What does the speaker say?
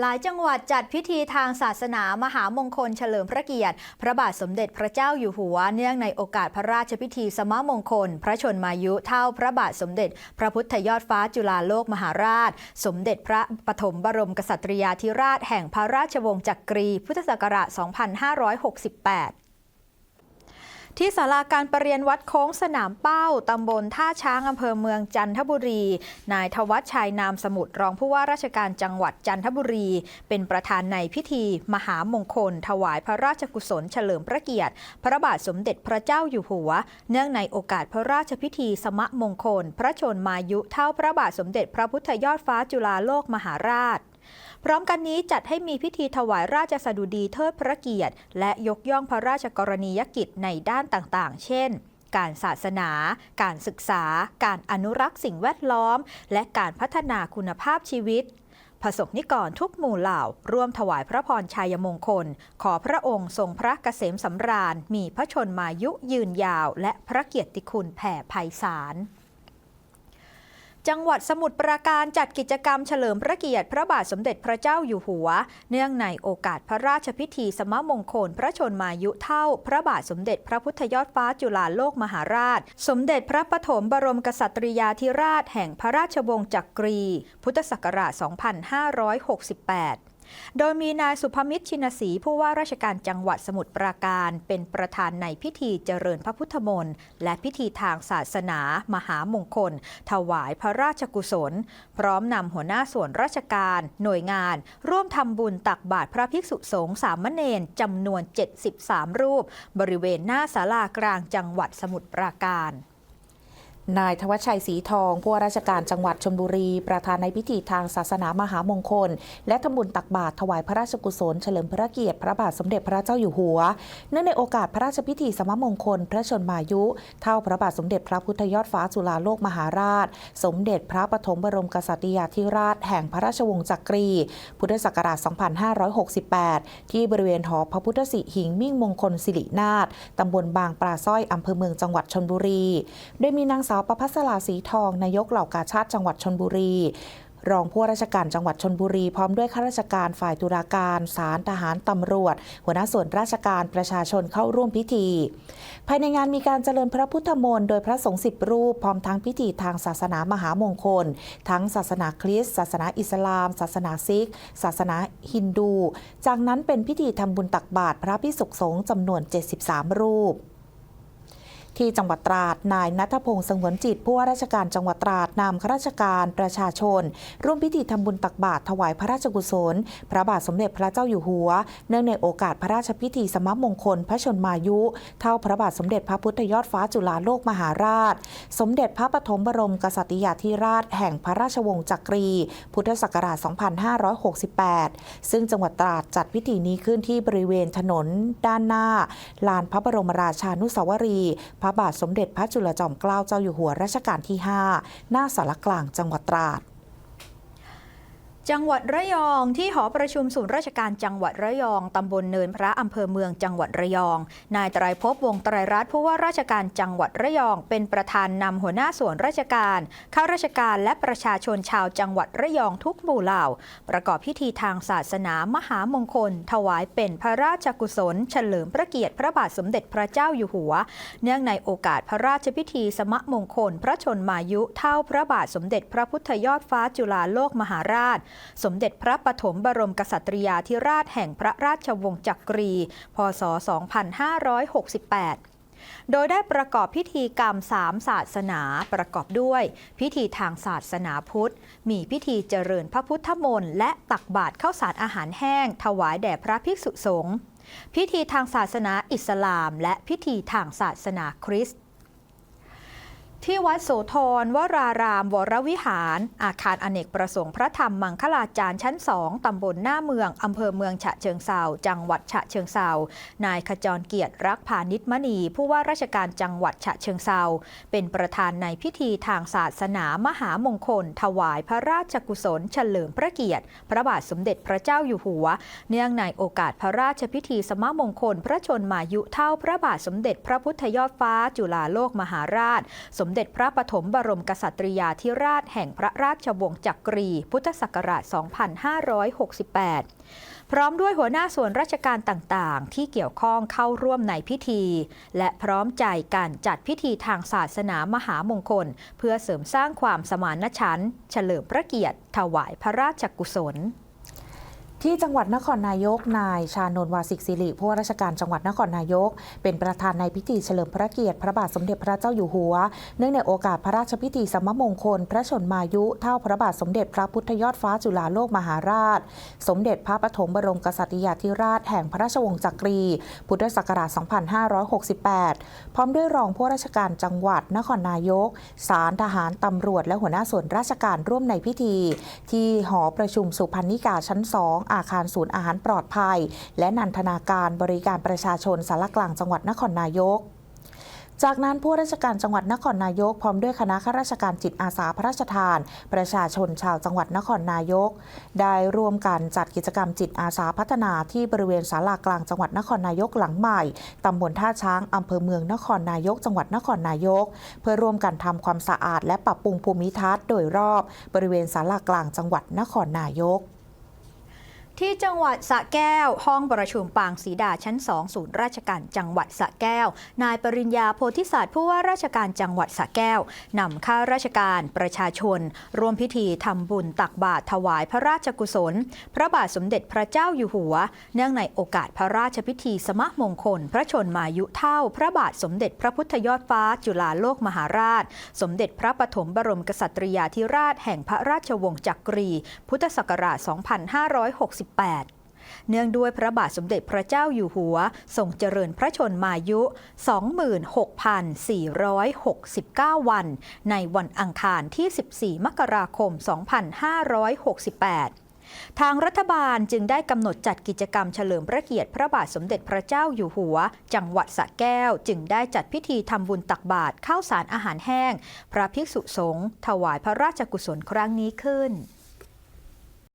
หลายจังหวัดจัดพิธีทางศาสนามหามงคลเฉลิมพระเกียรติ พระบาทสมเด็จพระเจ้าอยู่หัว เนื่องในโอกาสพระราชพิธีสมมงคล พระชนมายุเท่าพระบาทสมเด็จ พระพุทธยอดฟ้าจุฬาโลกมหาราช สมเด็จพระปฐมบรมกษัตริยาธิราชแห่งพระราชวงศ์จักรี พุทธศักราช 2568 ที่ศาลาการประเรียนวัดโค้งสนามเป้า ตำบลท่าช้างอำเภอเมืองจันทบุรี นายทวัชชัยนามสมุทรรองผู้ว่าราชการจังหวัดจันทบุรี เป็นประธานในพิธีมหามงคล ถวายพระราชกุศลเฉลิมพระเกียรติ พระบาทสมเด็จพระเจ้าอยู่หัว เนื่องในโอกาสพระราชพิธีสมะมงคล พระชนมายุเท่าพระบาทสมเด็จพระพุทธยอดฟ้าจุฬาโลกมหาราช พร้อมกันนี้จัดให้มีพิธีถวายราชสดุดีเทิดพระเกียรติ และยกย่องพระราชกรณียกิจในด้านต่างๆ เช่น การศาสนา การศึกษา การอนุรักษ์สิ่งแวดล้อม และการพัฒนาคุณภาพชีวิตผสกนิกรทุกหมู่เหล่า ร่วมถวายพระพรชัยมงคล ขอพระองค์ทรงพระเกษมสำราญ มีพระชนมายุยืนยาว และพระเกียรติคุณแผ่ไพศาล จังหวัดสมุทรปราการจัดกิจกรรมเฉลิมพระเกียรติพระบาทสมเด็จพระเจ้าอยู่หัว เนื่องในโอกาสพระราชพิธีสมมงคล พระชนมายุเท่า พระบาทสมเด็จพระพุทธยอดฟ้าจุฬาโลกมหาราช สมเด็จพระปฐมบรมกษัตริยาธิราชแห่งพระราชวงศ์จักรี พุทธศักราช 2568 โดยมีนายสุภมิตรชินศรีผู้ว่าราชการจังหวัดสมุทรปราการเป็นประธานในพิธีเจริญพระพุทธมนต์และพิธีทางศาสนา มหามงคล ถวายพระราชกุศล พร้อมนำหัวหน้าส่วนราชการ หน่วยงาน ร่วมทำบุญตักบาตรพระภิกษุสงฆ์สามเณรจำนวน 73 รูป บริเวณหน้าศาลากลางจังหวัดสมุทรปราการ นายทวัชชัยศรีทองผู้ว่าราชการจังหวัดชลบุรี ประธานในพิธีทางศาสนามหามงคล และทำบุญตักบาตรถวายพระราชกุศลเฉลิมพระเกียรติพระบาทสมเด็จพระเจ้าอยู่หัว เนื่องในโอกาสพระราชพิธีสมมงคล พระชนมายุ เท่าพระบาทสมเด็จพระพุทธยอดฟ้าจุฬาโลกมหาราช สมเด็จพระปฐมบรมกษัตริยาธิราช แห่งพระราชวงศ์จักรี พุทธศักราช 2568 ที่บริเวณหอพระพุทธสิหิงมิ่งมงคลสิรินาถตำบลบางปลาสร้อยอำเภอเมืองจังหวัดชลบุรี โดยมีนางสาวประภัสราศรีทอง นายกเหล่ากาชาติจังหวัดชลบุรี รองผู้ราชการจังหวัดชนบุรี พร้อมด้วยข้าราชการฝ่ายตุลาการศาลทหารตำรวจ หัวหน้าส่วนราชการประชาชนเข้าร่วมพิธี ภายในงานมีการเจริญพระพุทธมนต์โดยพระสงฆ์สิบรูป พร้อมทั้งพิธีทางศาสนามหามงคล ทั้งศาสนาคริสต์ศาสนาอิสลาม ศาสนาซิก ศาสนาฮินดู จากนั้นเป็นพิธีทำบุญตักบาตรพระพิสุขสงฆ์จำนวน 73 รูป ที่จังหวัดตราด นายนัทพงศ์สงวนจิตผู้ว่าราชการจังหวัดตราดนำข้าราชการประชาชน ร่วมพิธีทำบุญตักบาตรถวายพระราชกุศล พระบาทสมเด็จพระเจ้าอยู่หัว เนื่องในโอกาสพระราชพิธีสมมงคล พระชนมายุ เท่าพระบาทสมเด็จพระพุทธยอดฟ้าจุฬาโลกมหาราช สมเด็จพระปฐมบรมกษัตริยาธิราช แห่งพระราชวงศ์จักรี พุทธศักราช 2568 ซึ่งจังหวัดตราดจัดพิธีนี้ขึ้นที่บริเวณถนนด้านหน้า ลานพระบรมราชานุสาวรีย์ระบาทสมเด็จพระจุลจอมเกล้าเจ้าอยู่หัวรัชกาลที่ 5 หน้าสารกลางจังหวัดตราด จังหวัดระยองที่หอประชุมศูนย์ราชการจังหวัดระยอง ตำบลเนินพระอำเภอเมืองจังหวัดระยอง นายไตรภพวงศ์ไตรรัตน์ผู้ว่าราชการจังหวัดระยอง เป็นประธานนำหัวหน้าส่วนราชการข้าราชการและประชาชนชาวจังหวัดระยองทุกหมู่เหล่า ประกอบพิธีทางศาสนามหามงคล ถวายเป็นพระราชกุศล เฉลิมพระเกียรติพระบาทสมเด็จพระเจ้าอยู่หัว เนื่องในโอกาสพระราชพิธีสมมงคล พระชนมายุเท่าพระบาทสมเด็จพระพุทธยอดฟ้าจุฬาโลกมหาราชสมเด็จพระปฐมบรมกษัตริยาธิราชแห่งพระราชวงศ์จักรี พศ 2568โดยได้ประกอบพิธีกรรมสามศาสนาประกอบด้วย พิธีทางศาสนาพุทธ มีพิธีเจริญพระพุทธมนต์และตักบาตรข้าวสารอาหารแห้ง ถวายแด่พระภิกษุสงฆ์พิธีทางศาสนาอิสลาม และพิธีทางศาสนาคริสต์ ที่วัดโสธรวราราม วรวิหาร อาคารอเนกประสงค์พระธรรมมังคลาจารย์ชั้นสองตำบลหน้าเมือง อำเภอเมืองฉะเชิงเซาจังหวัดฉะเชิงเซานายขจรเกียรติรักพานิชมณี ผู้ว่าราชการจังหวัดฉะเชิงเซาเป็นประธานในพิธีทางศาสนามหามงคล ถวายพระราชกุศล เฉลิมพระเกียรติ พระบาทสมเด็จพระเจ้าอยู่หัว เนื่องในโอกาสพระราชพิธีสมมงคล พระชนมายุเท่าพระบาทสมเด็จพระพุทธยอดฟ้าจุฬาโลกมหาราช สมเด็จพระปฐมบรมกษัตริยาธิราชแห่งพระราชวงศ์จักรี พุทธศักราช 2568 พร้อมด้วยหัวหน้าส่วนราชการต่างๆ ที่เกี่ยวข้องเข้าร่วมในพิธี และพร้อมใจการจัดพิธีทางศาสนามหามงคล เพื่อเสริมสร้างความสมานฉันท์เฉลิมพระเกียรติ ถวายพระราชกุศล ที่จังหวัดนครนายก นายชานนท์วาสิกสิริผู้ว่าราชการจังหวัดนครนายก เป็นประธานในพิธีเฉลิมพระเกียรติพระบาทสมเด็จพระเจ้าอยู่หัว เนื่องในโอกาสพระราชพิธีสมมงคล พระชนมายุเท่าพระบาทสมเด็จพระพุทธยอดฟ้าจุฬาโลกมหาราช สมเด็จพระปฐมบรมกษัตริยาธิราชแห่งพระราชวงศ์จักรี พุทธศักราช 2568 พร้อมด้วยรองผู้ว่าราชการจังหวัดนครนายก สารทหารตำรวจและหัวหน้าส่วนราชการร่วมในพิธี ที่หอประชุมสุพรรณิกาชั้น 2อาคารศูนย์อาหารปลอดภัย และนันทนาการบริการประชาชนสารกลางจังหวัดนครนายกจากนั้นผู้ว่าราชการจังหวัดนครนายก พร้อมด้วยคณะข้าราชการจิตอาสาพระราชทาน ประชาชนชาวจังหวัดนครนายก ได้ร่วมกันจัดกิจกรรมจิตอาสาพัฒนาที่บริเวณศาลากลางจังหวัดนครนายกหลังใหม่ ตำบลท่าช้าง อำเภอเมืองนครนายก จังหวัดนครนายก เพื่อร่วมกันทำความสะอาด และปรับปรุงภูมิทัศน์โดยรอบบริเวณศาลากลางจังหวัดนครนายก ที่จังหวัดสระแก้ว ห้องประชุมปางศรีดาชั้น 2 ศูนย์ราชการจังหวัดสระแก้ว นายปริญญาโพธิศาสตร์ผู้ว่าราชการจังหวัดสระแก้วนำข้าราชการประชาชน ร่วมพิธีทำบุญตักบาตรถวายพระราชกุศล พระบาทสมเด็จพระเจ้าอยู่หัว เนื่องในโอกาสพระราชพิธีสมมงคล พระชนมายุเท่า พระบาทสมเด็จพระพุทธยอดฟ้าจุฬาโลกมหาราช สมเด็จพระปฐมบรมกษัตริยาธิราชแห่งพระราชวงศ์จักรี พุทธศักราช2568เนื่องด้วยพระบาทสมเด็จพระเจ้าอยู่หัวทรงเจริญพระชนมายุ 26,469 วัน ในวันอังคารที่ 14 มกราคม 2568ทางรัฐบาลจึงได้กำหนดจัดกิจกรรมเฉลิมพระเกียรติพระบาทสมเด็จพระเจ้าอยู่หัว จังหวัดสระแก้ว จึงได้จัดพิธีทำบุญตักบาตรข้าวสารอาหารแห้ง พระภิกษุสงฆ์ถวายพระราชกุศลครั้งนี้ขึ้น